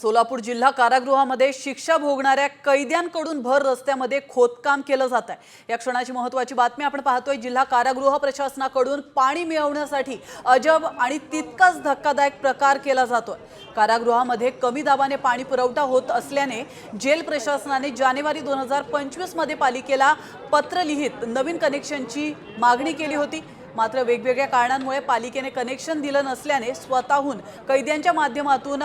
सोलापूर जिल्हा कारागृहामध्ये शिक्षा भोगणाऱ्या कैद्यांकडून भर रस्त्यामध्ये खोदकाम केलं जात आहे. या क्षणाची महत्त्वाची बातमी आपण पाहतोय. जिल्हा कारागृह प्रशासनाकडून पाणी मिळवण्यासाठी अजब आणि तितकाच धक्कादायक प्रकार केला जातोय. कारागृहामध्ये कमी दाबाने पाणी पुरवठा होत असल्याने जेल प्रशासनाने जानेवारी दोन हजार पंचवीसमध्ये पालिकेला पत्र लिहित नवीन कनेक्शनची मागणी केली होती. मात्र वेगवेगळ्या कारणांमुळे पालिकेने कनेक्शन दिलं नसल्याने स्वतःहून कैद्यांच्या माध्यमातून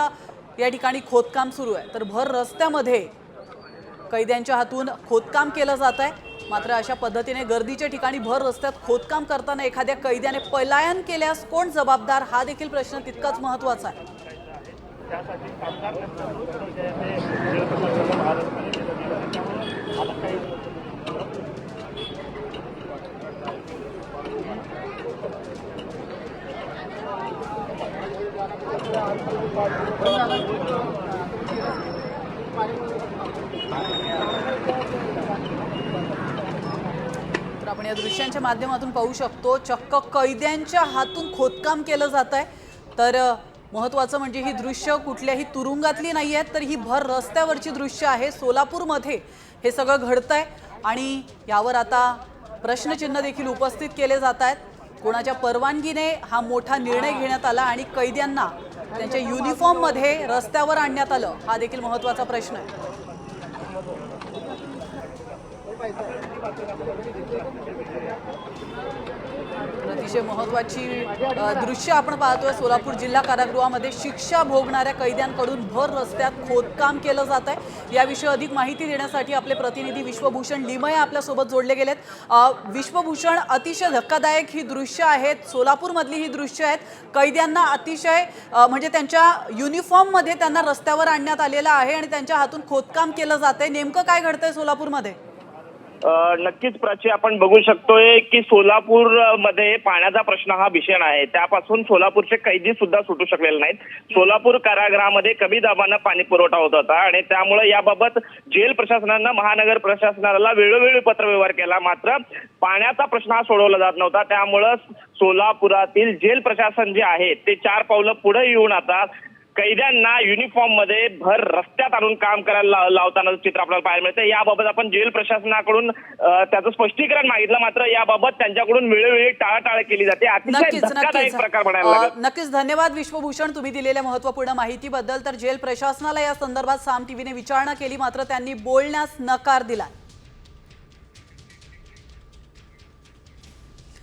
या ठिकाणी खोदकाम सुरू आहे. तर भर रस्त्यामध्ये कैद्यांच्या हातून खोदकाम केलं जात आहे. मात्र अशा पद्धतीने गर्दीच्या ठिकाणी भर रस्त्यात खोदकाम करताना एखाद्या कैद्याने पलायन केल्यास कोण जबाबदार? हा देखील प्रश्न तितकाच महत्त्वाचा आहे. आपण या दृश्यांच्या माध्यमातून पाहू शकतो चक्क कैद्यांच्या हातून खोदकाम केलं जात आहे तर महत्वाचं महत्त्वाचं म्हणजे ही दृश्य कुठल्याही तुरुंगातली नाही आहेत तर ही भर रस्त्यावरची दृश्य आहे. सोलापूरमध्ये हे सगळं घडतंय आणि यावर आता प्रश्नचिन्ह देखील उपस्थित केले जात आहेत कोणाच्या परवानगीने हा मोठा निर्णय घेण्यात आला आणि कैद्यांना त्यांच्या युनिफॉर्ममध्ये रस्त्यावर आणण्यात आलं हा देखील महत्त्वाचा प्रश्न आहे. अतिशय महत्वाची दृश्य आपण पाहतोय सोलापूर जिल्हा कारागृहामध्ये शिक्षा भोगणाऱ्या कैद्यांकडून भर रस्त्यात खोदकाम केलं जात आहे. याविषयी अधिक माहिती देण्यासाठी आपले प्रतिनिधी विश्वभूषण लिमये आपल्यासोबत जोडले गेलेत. विश्वभूषण अतिशय धक्कादायक ही दृश्य आहेत सोलापूरमधली ही दृश्य आहेत. कैद्यांना अतिशय म्हणजे त्यांच्या युनिफॉर्ममध्ये त्यांना रस्त्यावर आणण्यात आलेलं आहे आणि त्यांच्या हातून खोदकाम केलं जात आहे. नेमकं काय घडतंय सोलापूरमध्ये? नक्कीच प्राची आपण बघू शकतोय की सोलापूरमध्ये पाण्याचा प्रश्न हा भीषण आहे. त्यापासून सोलापूरचे कैदी सुद्धा सुटू शकलेले नाहीत. सोलापूर कारागृहामध्ये कमी दाबानं पाणी पुरवठा होत होता आणि त्यामुळे याबाबत जेल प्रशासनानं महानगर प्रशासनाला वेळोवेळी पत्रव्यवहार केला. मात्र पाण्याचा प्रश्न हा सोडवला जात नव्हता. त्यामुळं सोलापुरातील जेल प्रशासन जे आहे ते चार पावलं पुढे येऊन आता कैद्यांना युनिफॉर्ममध्ये भर रस्त्यात आणून काम करायला लाव- लावताना चित्र आपल्याला पाहायला मिळतं याबाबत आपण जेल प्रशासनाकडून त्याचं स्पष्टीकरण मागितलं मात्र याबाबत त्यांच्याकडून वेळोवेळी टाळाटाळ केली जाते. अतिशय धक्कादायक प्रकार म्हणायला नक्कीच. धन्यवाद विश्वभूषण तुम्ही दिलेल्या महत्त्वपूर्ण माहितीबद्दल. तर जेल प्रशासनाला या संदर्भात साम टीव्हीने विचारणा केली मात्र त्यांनी बोलण्यास नकार दिला.